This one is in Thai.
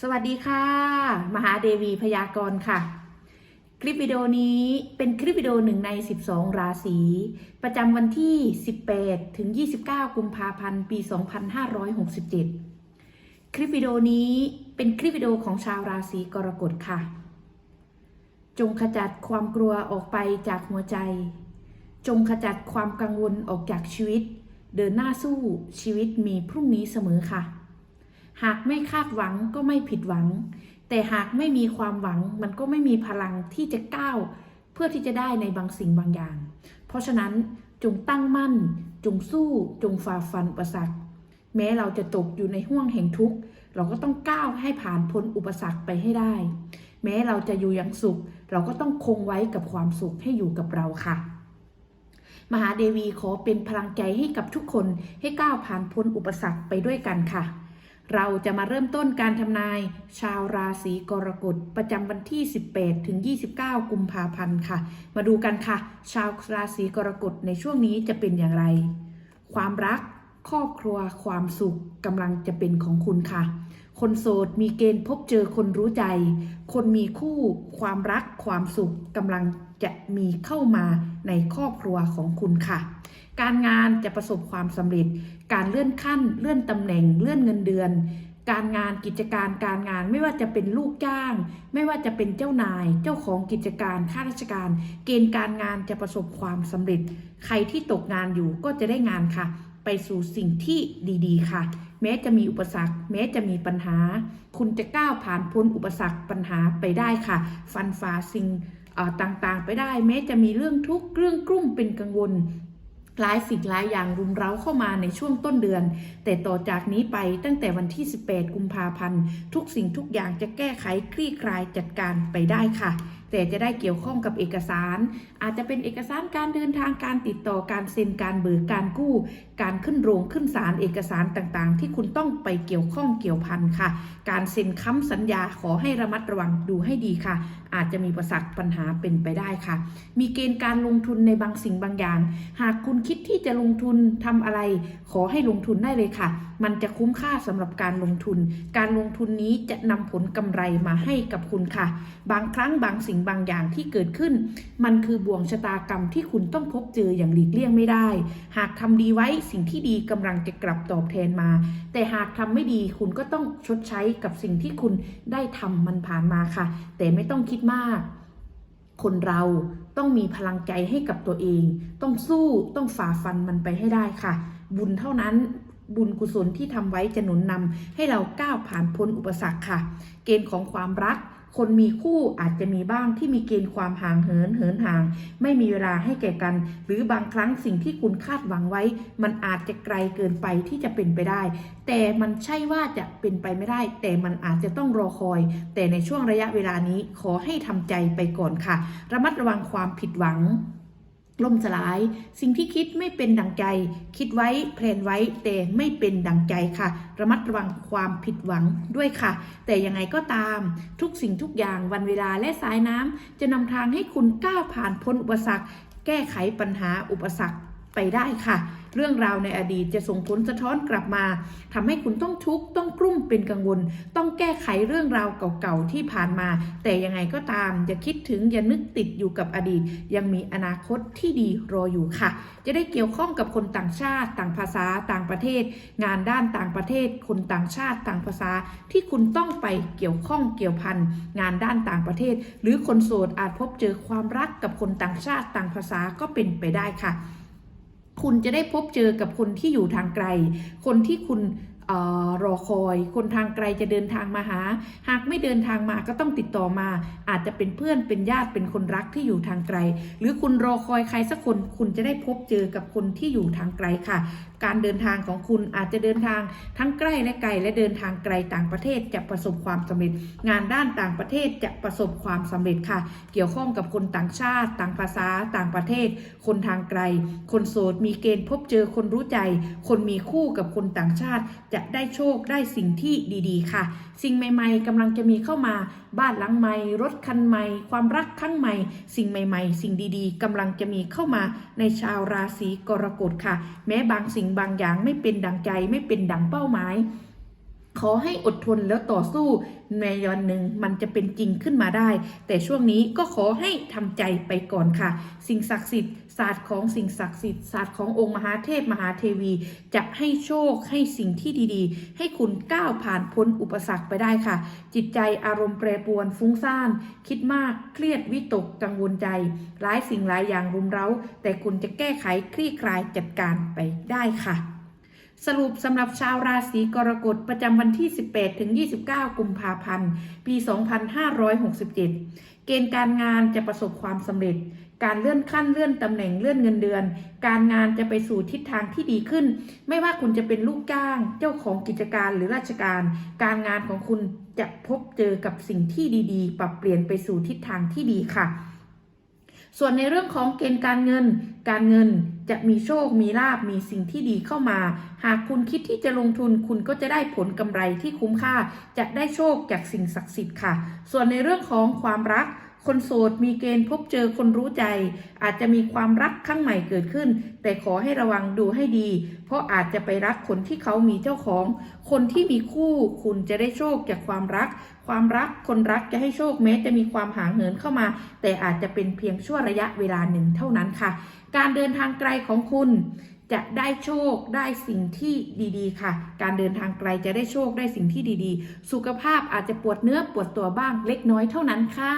สวัสดีค่ะ มหาเดวีพยากรณ์ค่ะ คลิปวิดีโอนี้เป็นคลิปวิดีโอหนึ่งใน 12 ราศี ประจำวันที่ 18 ถึง 29 กุมภาพันธ์ ปี 2567 คลิปวิดีโอนี้เป็นคลิปวิดีโอของชาวราศีกรกฎค่ะ จงขจัดความกลัวออกไปจากหัวใจ จงขจัดความกังวลออกจากชีวิต เดินหน้าสู้ชีวิตมีพรุ่งนี้เสมอค่ะ หากไม่คาดหวังก็ไม่ผิดหวัง แต่หากไม่มีความหวังมันก็ไม่มีพลังที่จะก้าวเพื่อที่จะได้ในบางสิ่งบางอย่าง เพราะฉะนั้นจงตั้งมั่น จงสู้จงฝ่าฟันอุปสรรค แม้เราจะตกอยู่ในห่วงแห่งทุกข์ เราก็ต้องก้าวให้ผ่านพ้นอุปสรรคไปให้ได้ แม้เราจะอยู่อย่างสุข เราก็ต้องคงไว้กับความสุขให้อยู่กับเราค่ะ มหาเดวีขอเป็นพลังใจให้กับทุกคนให้ก้าวผ่านพ้นอุปสรรคไปด้วยกันค่ะ เราจะมาเริ่มต้นการทำนาย ชาวราศีกรกฎประจำวันที่ 18 ถึง 29 กุมภาพันธ์ค่ะ มาดูกันค่ะ ชาวราศีกรกฎในช่วงนี้จะเป็นอย่างไร ความรัก ครอบครัว ความสุขกำลังจะเป็นของคุณค่ะ คนโสดมีเกณฑ์พบเจอคนรู้ใจ คนมีคู่ ความรัก ความสุขกำลัง จะมีเข้ามาในครอบครัวของคุณค่ะ การงานจะประสบความสำเร็จ การเลื่อนขั้น เลื่อนตำแหน่ง เลื่อนเงินเดือน การงานกิจการการงานไม่ว่าจะเป็นลูกจ้าง ไม่ว่าจะเป็นเจ้านาย เจ้าของกิจการข้าราชการ เกณฑ์การงานจะประสบความสำเร็จ ใครที่ตกงานอยู่ก็จะได้งานค่ะ ไปสู่สิ่งที่ดีๆ ค่ะแม้จะมีอุปสรรค แม้จะมีปัญหา คุณจะก้าวผ่านพ้นอุปสรรคปัญหาไปได้ค่ะ ฟันฝ่าสิ่ง ต่างๆ ไปได้แม้จะมีเรื่องทุกข์เรื่องกลุ้มเป็นกังวลหลายสิ่งหลายอย่างรุมเร้าเข้ามาในช่วงต้นเดือน แต่ต่อจากนี้ไปตั้งแต่วันที่ 18 กุมภาพันธ์ ทุกสิ่งทุกอย่างจะแก้ไขคลี่คลายจัดการไปได้ค่ะ แต่จะได้เกี่ยวข้องกับเอกสาร อาจจะเป็นเอกสารการเดินทางการติดต่อการเซ็นการเบิกการกู้ การขึ้นโรงขึ้นศาลเอกสารต่างๆ ที่คุณต้องไปเกี่ยวข้องเกี่ยวพันค่ะ การเซ็นค้ำสัญญาขอให้ระมัดระวังดูให้ดีค่ะ อาจจะมีประสักปัญหาเป็นไปได้ค่ะ มีเกณฑ์การลงทุนในบางสิ่งบางอย่าง หากคุณคิดที่จะลงทุนทำอะไร ขอให้ลงทุนได้เลยค่ะ มันจะคุ้มค่าสำหรับการลงทุน การลงทุนนี้จะนำผลกำไรมาให้กับคุณค่ะ บางครั้งบางสิ่งบางอย่างที่เกิดขึ้น มันคือบ่วงชะตากรรมที่คุณต้องพบเจออย่างหลีกเลี่ยงไม่ได้ หากทำดีไว้สิ่งที่ดีกำลังจะกลับตอบแทนมา แต่หากทำไม่ดีคุณก็ต้องชดใช้กับสิ่งที่คุณได้ทำมันผ่านมาค่ะ แต่ไม่ต้องคิดมากคนเราต้องมีพลังใจให้กับตัวเอง ต้องสู้ต้องฝ่าฟันมันไปให้ได้ค่ะ บุญเท่านั้นบุญกุศลที่ทำไว้จะหนุนนำให้เราก้าวผ่านพ้นอุปสรรคค่ะ เกณฑ์ของความรัก คนมีคู่อาจจะมีบ้างที่มีเกณฑ์ความห่างเหินเหินห่าง ไม่มีเวลาให้แก่กัน หรือบางครั้งสิ่งที่คุณคาดหวังไว้ มันอาจจะไกลเกินไปที่จะเป็นไปได้ แต่มันใช่ว่าจะเป็นไปไม่ได้ แต่มันอาจจะต้องรอคอย แต่ในช่วงระยะเวลานี้ขอให้ทำใจไปก่อนค่ะ ระมัดระวังความผิดหวัง ล่มสลาย สิ่งที่คิดไม่เป็นดังใจ คิดไว้แพลนไว้แต่ไม่เป็นดังใจค่ะ ระมัดระวังความผิดหวังด้วยค่ะ แต่ยังไงก็ตาม ทุกสิ่งทุกอย่างวันเวลาและสายน้ำจะนำทางให้คุณก้าวผ่านพ้นอุปสรรค แก้ไขปัญหาอุปสรรคไปได้ค่ะ เรื่องราวในอดีตจะส่งผลสะท้อนกลับมาทำให้คุณต้องทุกข์ต้องกลุ้มเป็นกังวล ต้องแก้ไขเรื่องราวเก่าๆที่ผ่านมา แต่ยังไงก็ตามอย่าคิดถึงอย่านึกติดอยู่กับอดีต ยังมีอนาคตที่ดีรออยู่ค่ะ จะได้เกี่ยวข้องกับคนต่างชาติ ต่างภาษาต่างประเทศ งานด้านต่างประเทศ คนต่างชาติต่างภาษาที่คุณต้องไปเกี่ยวข้องเกี่ยวพันงานด้านต่างประเทศ หรือคนโสดอาจพบเจอความรักกับคนต่างชาติต่างภาษาก็เป็นไปได้ค่ะ คุณจะได้พบเจอกับคนที่อยู่ทางไกล คนที่คุณ รอคอยคนทางไกลจะเดินทางมาหา หากไม่เดินทางมาก็ต้องติดต่อมา อาจจะเป็นเพื่อนเป็นญาติเป็นคนรักที่อยู่ทางไกล หรือคุณรอคอยใครสักคน คุณจะได้พบเจอกับคนที่อยู่ทางไกลค่ะ การเดินทางของคุณอาจจะเดินทางทั้งใกล้และไกลและเดินทางไกลต่างประเทศจะประสบความสำเร็จ งานด้านต่างประเทศจะประสบความสำเร็จค่ะ เกี่ยวข้องกับคนต่างชาติ ต่างภาษา ต่างประเทศ คนทางไกล คนโสดมีเกณฑ์พบเจอคนรู้ใจ คนมีคู่กับคนต่างชาติจะได้โชคได้สิ่งที่ดีๆ ค่ะ สิ่งใหม่ ๆกำลังจะมีเข้ามาบ้านหลังใหม่รถคันใหม่ ความรักครั้งใหม่ สิ่งใหม่ ๆ สิ่งดีๆกำลังจะมีเข้ามาในชาวราศีกรกฎค่ะ แม้บางสิ่งบางอย่างไม่เป็นดังใจไม่เป็นดังเป้าหมายขอให้อดทนแล้วต่อสู้ในวันหนึ่งมันจะเป็นจริงขึ้นมาได้ แต่ช่วงนี้ก็ขอให้ทำใจไปก่อนค่ะ สิ่งศักดิ์สิทธิ์ ศาสตร์ของสิ่งศักดิ์สิทธิ์ศาสตร์ขององค์มหาเทพมหาเทวี จะให้โชคให้สิ่งที่ดีๆ ให้คุณก้าวผ่านพ้นอุปสรรคไปได้ค่ะ จิตใจอารมณ์แปรปรวนฟุ้งซ่าน คิดมากเครียดวิตกกังวลใจ หลายสิ่งหลายอย่างรุมเร้า แต่คุณจะแก้ไขคลี่คลายจัดการไปได้ค่ะสรุปสำหรับชาวราศีกรกฎประจำวันที่ 18 ถึง 29 กุมภาพันธ์ ปี 2567 เกณฑ์การงานจะประสบความสำเร็จ การเลื่อนขั้นเลื่อนตำแหน่งเลื่อนเงินเดือน การงานจะไปสู่ทิศทางที่ดีขึ้น ไม่ว่าคุณจะเป็นลูกจ้าง เจ้าของกิจการหรือราชการ การงานของคุณจะพบเจอกับสิ่งที่ดีๆ ปรับเปลี่ยนไปสู่ทิศทางที่ดีค่ะ ส่วนในเรื่องของเกณฑ์การเงิน การเงินจะมีโชค มีลาบ มีสิ่งที่ดีเข้ามา หากคุณคิดที่จะลงทุน คุณก็จะได้ผลกำไรที่คุ้มค่า จะได้โชคจากสิ่งศักดิ์สิทธิ์ค่ะ ส่วนในเรื่องของความรัก คนโสดมีเกณฑ์พบเจอคนรู้ใจ อาจจะมีความรักครั้งใหม่เกิดขึ้น แต่ขอให้ระวังดูให้ดี เพราะอาจจะไปรักคนที่เขามีเจ้าของ คนที่มีคู่คุณจะได้โชคจากความรัก ความรักคนรักจะให้โชคแม้จะมีความห่างเหินเข้ามา แต่อาจจะเป็นเพียงชั่วระยะเวลาหนึ่งเท่านั้นค่ะ การเดินทางไกลของคุณจะได้โชคได้สิ่งที่ดีๆ ค่ะ การเดินทางไกลจะได้โชคได้สิ่งที่ดีๆ สุขภาพอาจจะปวดเนื้อปวดตัวบ้างเล็กน้อยเท่านั้นค่ะ